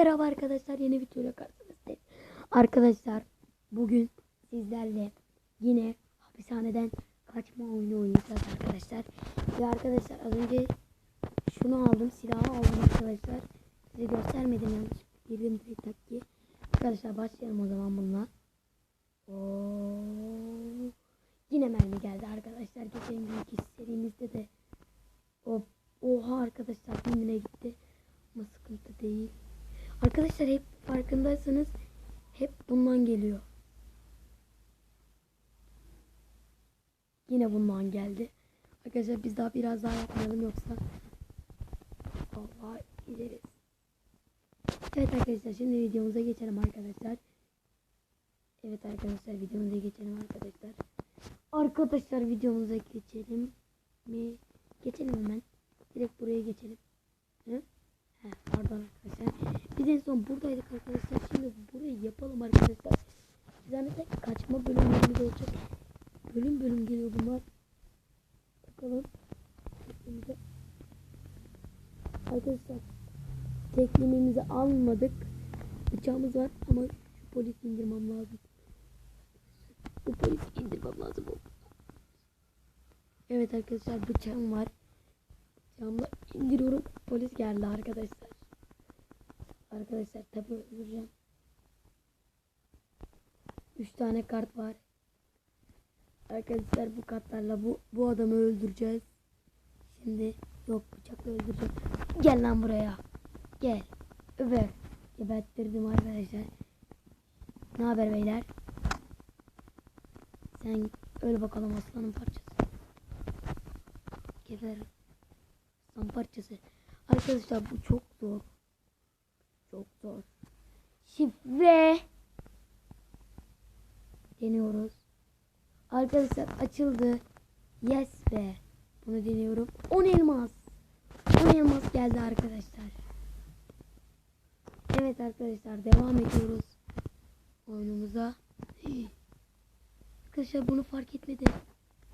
Merhaba arkadaşlar yeni videoyla karşınızdayım. Arkadaşlar bugün sizlerle yine hapishaneden kaçma oyunu oynayacağız arkadaşlar. Ve arkadaşlar az önce şunu aldım silahı aldım arkadaşlar. Size göstermedim yanlış. Girdim direkt taktiğe. Arkadaşlar başlayalım o zaman bununla. Oo. Yine mermi geldi arkadaşlar. Geçen günkü serimizde de o oha arkadaşlar bin lira gitti. Ama sıkıntı değil. Arkadaşlar hep farkındaysanız hep bundan geliyor. Yine bundan geldi. Arkadaşlar biz daha biraz daha yapmayalım yoksa Allah gideriz. Evet arkadaşlar şimdi videomuza geçelim arkadaşlar. Evet arkadaşlar videomuza geçelim arkadaşlar. Arkadaşlar videomuza geçelim mi? Geçelim hemen. Direkt buraya geçelim. Hı? He, pardon arkadaşlar. Biz en son buradaydık arkadaşlar. Şimdi burayı yapalım arkadaşlar. Zannete kaçma bölümlerimiz olacak. Bölüm bölüm geliyor bunlar. Bakalım. Arkadaşlar. Teknemimizi almadık. Bıçağımız var ama şu polisi indirmem lazım. Bu polisi indirmem lazım. Evet arkadaşlar bıçağım var. Bıçağımla indiriyorum. Polis geldi arkadaşlar. Arkadaşlar tabi öldüreceğim. 3 tane kart var. Arkadaşlar bu kartlarla bu bu adamı öldüreceğiz. Şimdi yok bıçakla öldüreceğim. Gel lan buraya. Gel. Öber. Geberttirdim arkadaşlar. Ne haber beyler? Sen öl bakalım aslanın parçası. Geber. Aslan parçası. Arkadaşlar bu çok zor. Çok zor. Şifre. Deniyoruz. Arkadaşlar açıldı. Yes be. Bunu deniyorum. 10 elmas. 10 elmas geldi arkadaşlar. Evet arkadaşlar devam ediyoruz. Oyunumuza. Arkadaşlar bunu fark etmedi.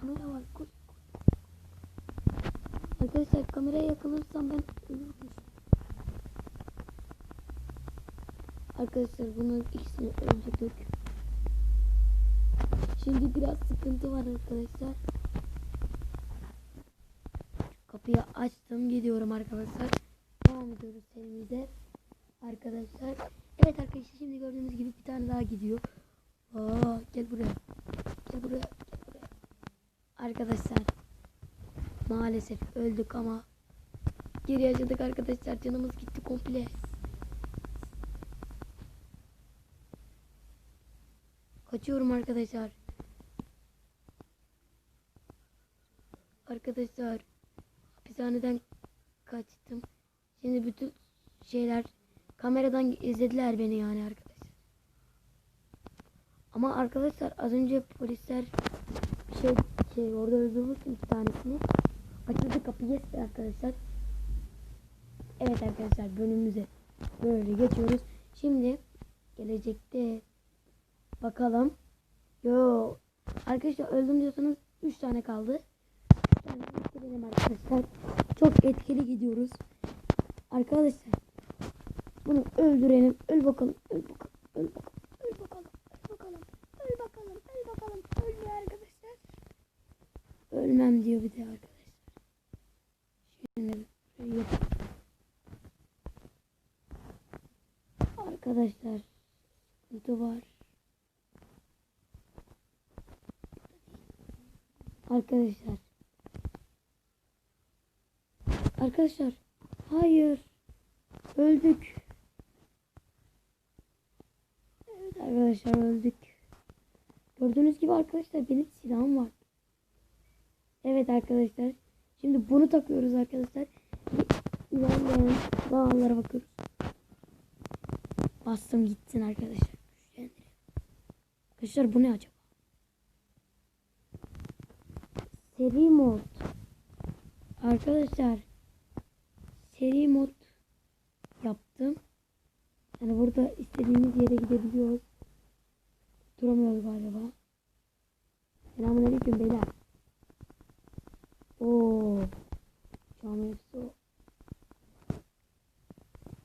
Kamera var. Koş. Arkadaşlar kameraya yakalırsam ben ölürüm. Arkadaşlar bunun ikisini öldürdük. Şimdi biraz sıkıntı var arkadaşlar. Kapıyı açtım gidiyorum arkadaşlar. Devam ediyoruz serimize. Arkadaşlar. Evet arkadaşlar şimdi gördüğünüz gibi bir tane daha gidiyor. Aa, gel buraya. Gel buraya. Gel buraya. Arkadaşlar. Maalesef öldük ama geri yaşadık arkadaşlar. Canımız gitti komple. Kaçıyorum arkadaşlar. Arkadaşlar hapishaneden kaçtım. Şimdi bütün şeyler kameradan izlediler beni yani arkadaşlar. Ama arkadaşlar az önce polisler şey şey orada öldürmüştüm iki tanesini. Açıldı kapı yes arkadaşlar. Evet arkadaşlar bölümümüze böyle geçiyoruz. Şimdi gelecekte bakalım. Yo arkadaşlar öldüm diyorsanız 3 tane kaldı. 3 tane etkileyelim arkadaşlar. Çok etkili gidiyoruz. Arkadaşlar bunu öldürelim. Öl bakalım. Öl bakalım. Öl bakalım. Öl bakalım. Öl bakalım. Öl bakalım. Öl arkadaşlar. Ölmem diyor bir de arkadaşlar. Şimdi şöyle yapalım. Arkadaşlar sıkıntı var. Arkadaşlar. Arkadaşlar. Hayır. Öldük. Evet arkadaşlar öldük. Gördüğünüz gibi arkadaşlar benim silahım var. Evet arkadaşlar. Şimdi bunu takıyoruz arkadaşlar. İlerleyen dağlara bakıyoruz. Bastım gitsin arkadaşlar. Arkadaşlar bu ne acaba? Seri mod. Arkadaşlar seri mod yaptım. Yani burada istediğimiz yere gidebiliyoruz. Duramıyoruz galiba. Selamünaleyküm beyler. Oo. Cami o.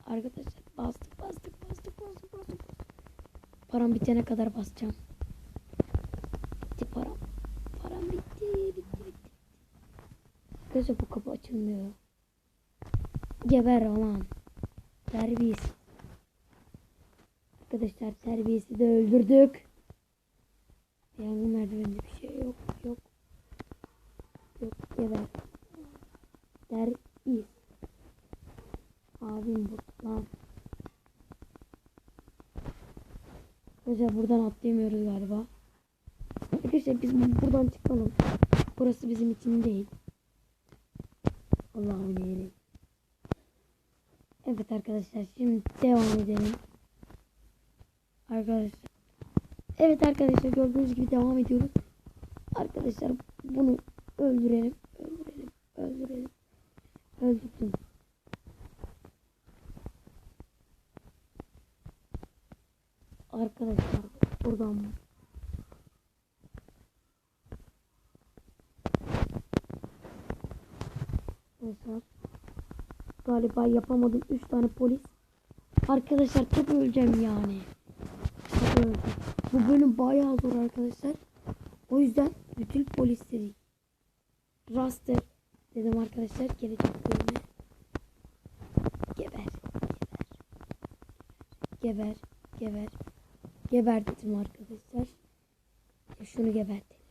Arkadaşlar bastık bastık bastık bastık bastık. Param bitene kadar basacağım. Arkadaşlar bu kapı açılmıyor. Geber ulan. Terbiyesiz. Arkadaşlar terbiyesi de öldürdük. Yangın merdiveninde bir şey yok. Yok. Yok geber. Terbiyesiz. Abim bu lan. Arkadaşlar buradan atlayamıyoruz galiba. Arkadaşlar biz buradan çıkalım. Burası bizim için değil. Allah'ım neyini. Evet arkadaşlar şimdi devam edelim. Arkadaşlar. Evet arkadaşlar gördüğünüz gibi devam ediyoruz. Arkadaşlar bunu öldürelim. Öldürelim. Öldürelim. Öldürdüm. Arkadaşlar buradan Arkadaşlar galiba yapamadım 3 tane polis. Arkadaşlar çok öleceğim yani. Çok öleceğim. Bu bölüm bayağı zor arkadaşlar. O yüzden bütün polis dedik. Raster dedim arkadaşlar gelecek bölüme. Geber. Geber. Geber. Geber. Geberttim arkadaşlar. Ya şunu gebertelim.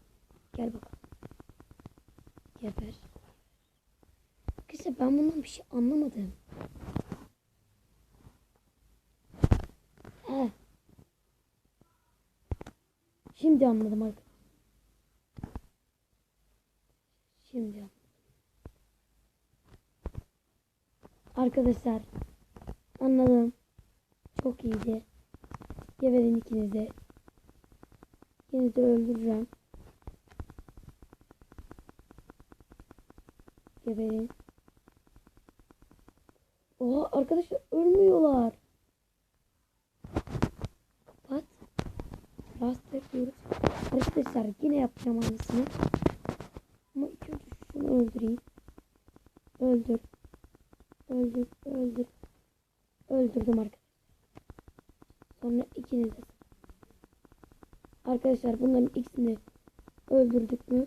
Gel bakalım. Geber. Arkadaşlar ben bundan bir şey anlamadım. He. Şimdi anladım arkadaşlar. Şimdi anladım. Arkadaşlar anladım. Çok iyiydi. Geberin ikiniz de. İkinizi de öldüreceğim. Geberin. Arkadaşlar ölmüyorlar. Kapat. Raster diyoruz. Arkadaşlar yine yapacağım aynısını. Ama ilk önce şunu öldüreyim. Öldür. Öldür. Öldür. Öldürdüm arkadaşlar. Sonra ikiniz de. Arkadaşlar bunların ikisini öldürdük mü?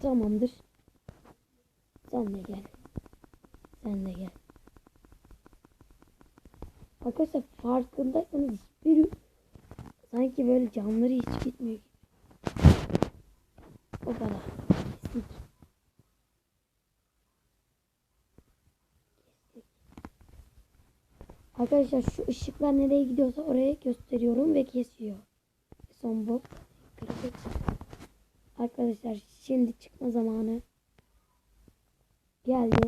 Tamamdır. Sen de gel. Sen de gel. Arkadaşlar farkındaysanız hiçbiri sanki böyle canları hiç gitmiyor. O kadar. Kestik. Arkadaşlar şu ışıklar nereye gidiyorsa oraya gösteriyorum ve kesiyor. Son bu. Arkadaşlar şimdi çıkma zamanı geldi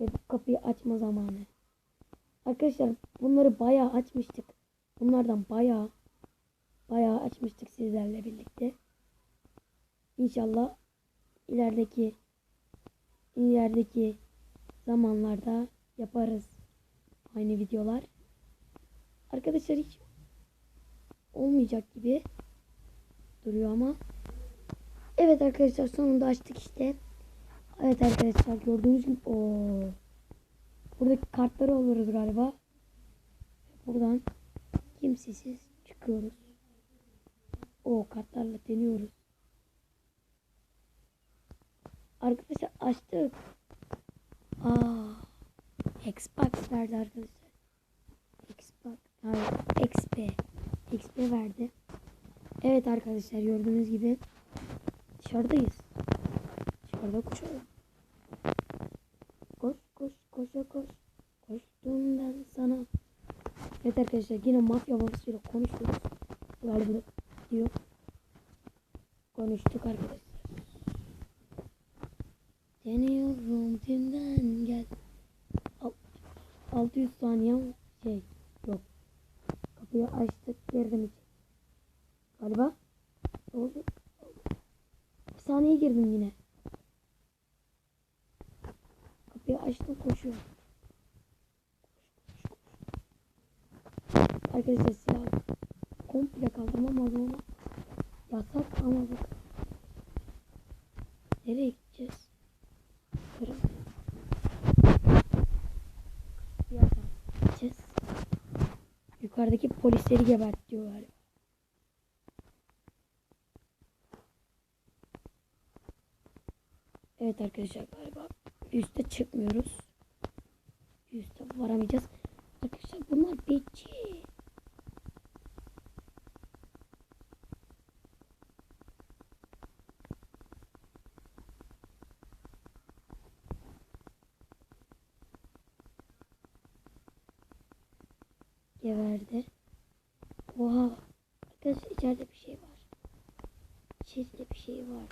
ve bu kapıyı açma zamanı. Arkadaşlar bunları bayağı açmıştık. Bunlardan bayağı bayağı açmıştık sizlerle birlikte. İnşallah ilerideki ilerideki zamanlarda yaparız aynı videolar. Arkadaşlar hiç olmayacak gibi duruyor ama. Evet arkadaşlar sonunda açtık işte. Evet arkadaşlar gördüğünüz gibi o buradaki kartları alıyoruz galiba. Buradan kimsesiz çıkıyoruz. O kartlarla deniyoruz. Arkadaşlar açtık. Aa, Xbox verdi arkadaşlar. Xbox, hayır, XP. XP verdi. Evet arkadaşlar gördüğünüz gibi dışarıdayız. Dışarıda koşalım. Koş koş. Koştum ben sana. Evet arkadaşlar yine mafya babasıyla konuşuyoruz. Galiba diyor. Konuştuk arkadaşlar. Deniyorum dünden gel. Al- 600 saniye şey yok. Kapıyı açtık girdim içeri. Galiba. Ne oldu? Bir saniye girdim yine. Kapıyı açtım koşuyorum. Arkadaşlar silah komple kaldırmam lazım ama yasak ama bak. Nereye gideceğiz? Kırım. Yukarıdaki polisleri gebert diyor galiba. Evet arkadaşlar galiba üste çıkmıyoruz. Üste varamayacağız. Arkadaşlar bunlar bekçi. Geverdi. Oha. Arkadaşlar içeride bir şey var. İçeride bir şey var.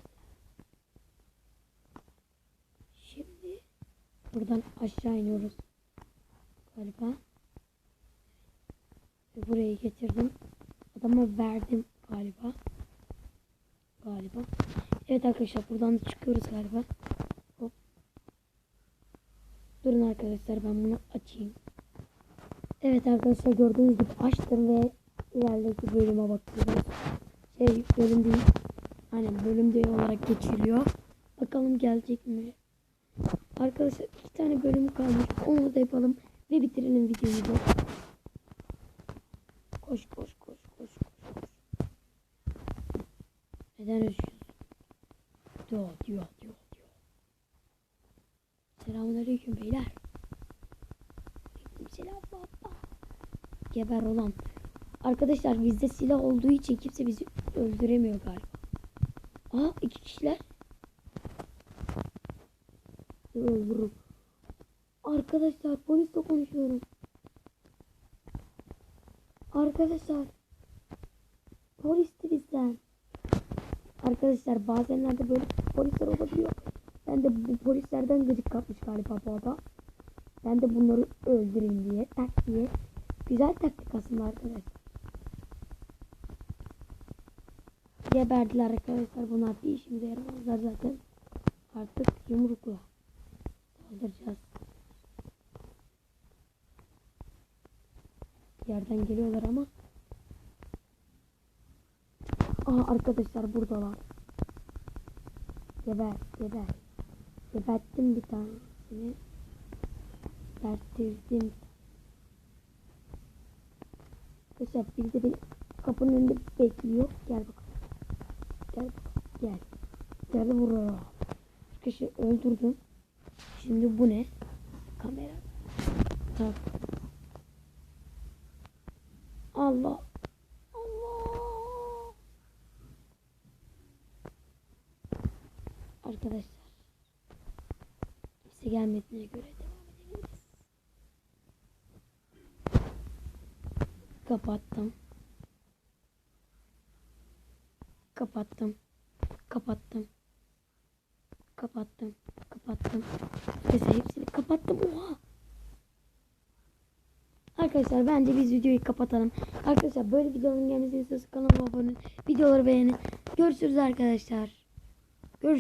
Şimdi buradan aşağı iniyoruz. Galiba. Ve buraya getirdim. Adama verdim galiba. Galiba. Evet arkadaşlar buradan da çıkıyoruz galiba. Hop. Durun arkadaşlar ben bunu açayım. Evet arkadaşlar gördüğünüz gibi açtım ve ilerideki bölüme bakıyoruz. Şey bölüm değil. Aynen bölüm değil olarak geçiliyor. Bakalım gelecek mi? Arkadaşlar tane bölüm kalmış. Onu da yapalım ve bitirelim videomuzu. Koş koş koş koş koş. koş. Neden üzüyorsun? Diyor diyor diyor diyor. Beyler. Selam baba. Geber olan. Arkadaşlar bizde silah olduğu için kimse bizi öldüremiyor galiba. Aa iki kişiler. Öldürürüm. Arkadaşlar polisle konuşuyorum. Arkadaşlar. Polisti bizden. Arkadaşlar bazenlerde böyle polisler olabiliyor. Ben de bu polislerden gıcık kapmış galiba bu adam. Ben de bunları öldüreyim diye tak diye. Güzel taktik aslında arkadaşlar. Geberdiler arkadaşlar. Bunlar bir işimize yaramazlar zaten. Artık yumrukla saldıracağız. Yerden geliyorlar ama. Aa arkadaşlar buradalar. Geber, geber. Geberttim bir tanesini. Gebertirdim. Arkadaşlar bir de beni kapının önünde bekliyor. Gel bakalım. Gel bakalım. Gel. Gel buraya. Arkadaşlar öldürdüm. Şimdi bu ne? Kamera. Tak. Allah. Allah. Arkadaşlar. Kimse gelmediğine göre devam edebiliriz. Kapattım. Kapattım. Kapattım. Kapattım. Kapattım. Neyse hepsini kapattım. Oha. Arkadaşlar bence biz videoyu kapatalım. Arkadaşlar böyle videoların gelmesini istiyorsanız kanalıma abone olun. Videoları beğenin. Görüşürüz arkadaşlar.